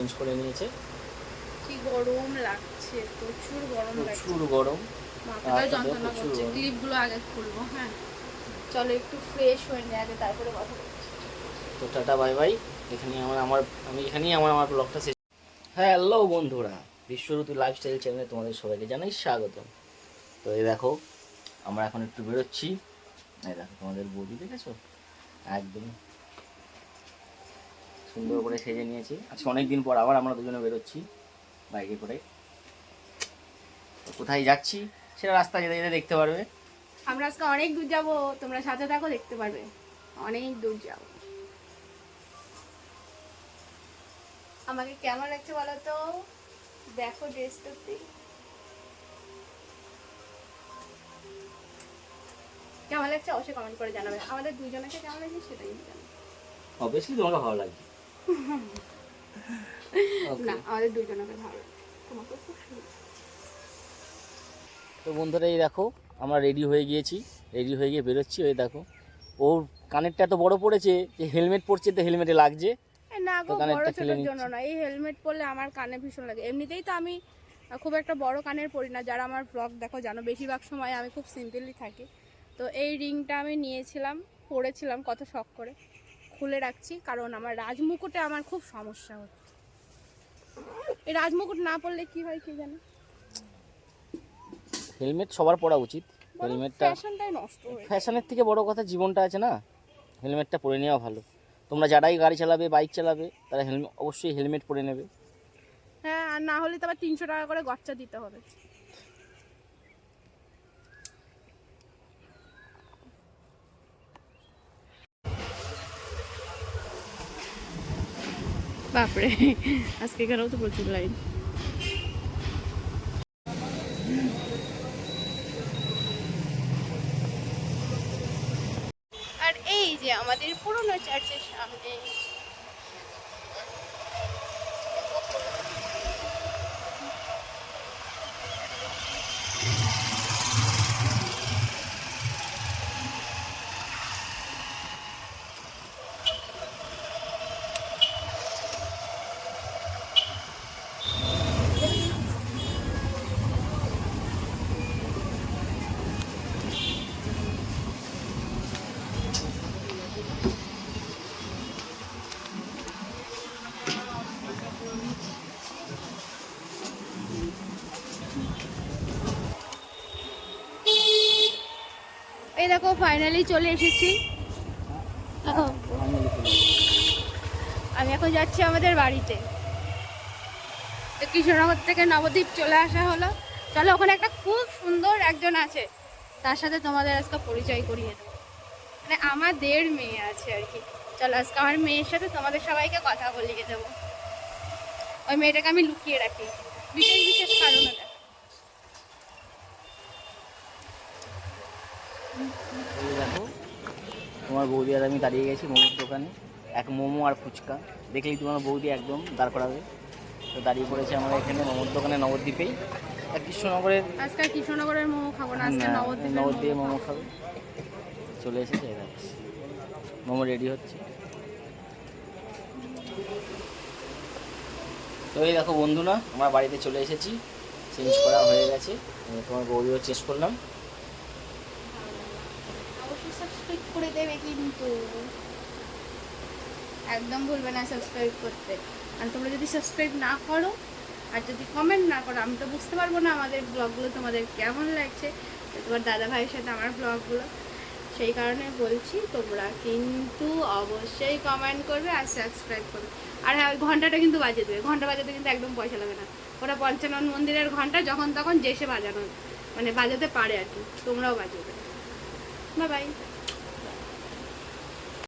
Change করে নিয়েছে। কি গরম লাগছে প্রচুর গরম লাগছে। প্রচুর গরম। মাথাটা যন্ত্রণা করছে। গরম। ক্লিপগুলো আগে খুলবো হ্যাঁ। চলো একটু ফ্রেশ হয়ে নিই আগে তারপরে কথা বলছি। তো টাটা বাই বাই এখানে আমার আমার আমি এখানেই আমার আমার ব্লগটা শেষ। হ্যালো বন্ধুরা বিশ্বরূতি লাইফস্টাইল চ্যানেলে তোমাদের সবাইকে জানাই স্বাগত তো এই দেখো আমরা এখন একটু বেরোচ্ছি। এই দেখো তোমাদের বৌদি দেখেছ? একদম সুন্দর করে সেজে নিয়েছি। আজকে অনেক দিন পর আবার আমরা দুজনে বেরোচ্ছি বাইকে করে। কোথায় যাচ্ছি সেটা রাস্তা যেতে যেতে দেখতে পারবে। আমরা আজকে অনেক দূর যাব তোমরা সাথে থাকো দেখতে পারবে। অনেক দূর যাব। আমাকে কেমন লাগছে বলো তো? দেখো ড্রেস ড্রেসটাতে কেমন লাগছে? অবশ্যই কমেন্ট করে জানাবে। আমাদের দুজনকে কেমন লাগছে সেটাই জানাবে। অবভিয়াসলি তোমাকে ভালো লাগছে. না আমাদের দুজনকে ভালো তোমাকে খুব সুন্দর। তো বন্ধুরা এই দেখো আমরা রেডি হয়ে গিয়েছি। রেডি হয়ে গিয়ে বেরোচ্ছি ওই দেখো। ওর কানেরটা এত বড় পড়েছে যে হেলমেট পরছে তো হেলমেটে লাগছে। না গো তো কানেরটা বড় ছোটোর জন্য না। এই হেলমেট পরলে আমার কানে ভীষণ লাগে। এমনিতেই তো আমি খুব একটা বড় কানের পরি না। যারা আমার ব্লগ দেখো জানো বেশিরভাগ সময় আমি খুব সিম্পলি থাকি। তো এই রিংটা আমি নিয়েছিলাম পরেছিলাম কত শখ করে। খুলে রাখছি কারণ আমার রাজমুকুটে আমার খুব সমস্যা হচ্ছে। এই রাজমুকুট না পরলে কি হয় কি জানো? হেলমেট সবার পরা উচিত। হেলমেটটা ফ্যাশনটাই নষ্ট হয়ে ফ্যাশনের থেকে বড় কথা জীবনটা আছে না? হেলমেটটা পরে নেওয়া ভালো। তোমরা যারাই গাড়ি চালাবে বাইক চালাবে তারা হেলমেট অবশ্যই হেলমেট পরে নেবে। হ্যাঁ আর না হলে তো আবার তিনশো টাকা করে গচ্চা দিতে হবে। বাপরে আজকে এখানেও তো প্রচুর লাইন আর এই যে আমাদের পুরনো চার্চের সামনে দেখো ফাইনালি চলে এসেছি। আমি এখন যাচ্ছি আমাদের বাড়িতে। তো কৃষ্ণনগর থেকে নবদ্বীপ চলে আসা হলো। চলো, ওখানে একটা খুব সুন্দর একজন আছে। তার সাথে তোমাদের আজকে পরিচয় করিয়ে দেবো। মানে আমাদের মেয়ে আছে আর কি। চলো, আজকে আমার মেয়ের সাথে তোমাদের সবাইকে কথা বলিয়ে দেবো। ওই মেয়েটাকে আমি লুকিয়ে রাখি। বিশেষ বিশেষ কারণে দেখো এই দেখো তোমার বৌদি আর আমি দাঁড়িয়ে গেছি মোমোর দোকানে। এক মোমো আর ফুচকা। দেখলেই তোমার বৌদি একদম দাঁড় করাবে। তো দাঁড়িয়ে পড়েছে আমার এখানে মোমোর দোকানে নবদ্বীপেই। আর কৃষ্ণনগরের আজকে কৃষ্ণনগরের মোমো খাব না আজকে না, নবদ্বীপের নবদ্বীপে মোমো খাবে। চলে এসেছে এবার। মোমো রেডি হচ্ছে। তো এই দেখো বন্ধু না আমরা বাড়িতে চলে এসেছি। চেঞ্জ করা হয়ে গেছে। আমি তোমার বৌদিও চেঞ্জ করলাম। অবশ্যই সাবস্ক্রাইব করে দেবে কিন্তু। একদম ভুলবে না সাবস্ক্রাইব করতে। আর তোমরা যদি সাবস্ক্রাইব না করো, আর যদি কমেন্ট না করো, আমি তো বুঝতে পারব না আমাদের ব্লগগুলো তোমাদের কেমন লাগছে। তোমার দাদা ভাইয়ের সাথে আমার ব্লগগুলো সেই কারণে বলছি, তোমরা কিন্তু অবশ্যই কমেন্ট করবে আর সাবস্ক্রাইব করবে। আর হ্যাঁ ওই ঘন্টাটা কিন্তু বাজিয়ে দেবে। ঘণ্টা বাজাতে কিন্তু একদম পয়সা লাগে না। ওটা পঞ্চানন মন্দিরের ঘণ্টা যখন তখন যে সে বাজানো মানে বাজাতে পারে আর কি, তোমরাও বাজিয়ে বাই বাই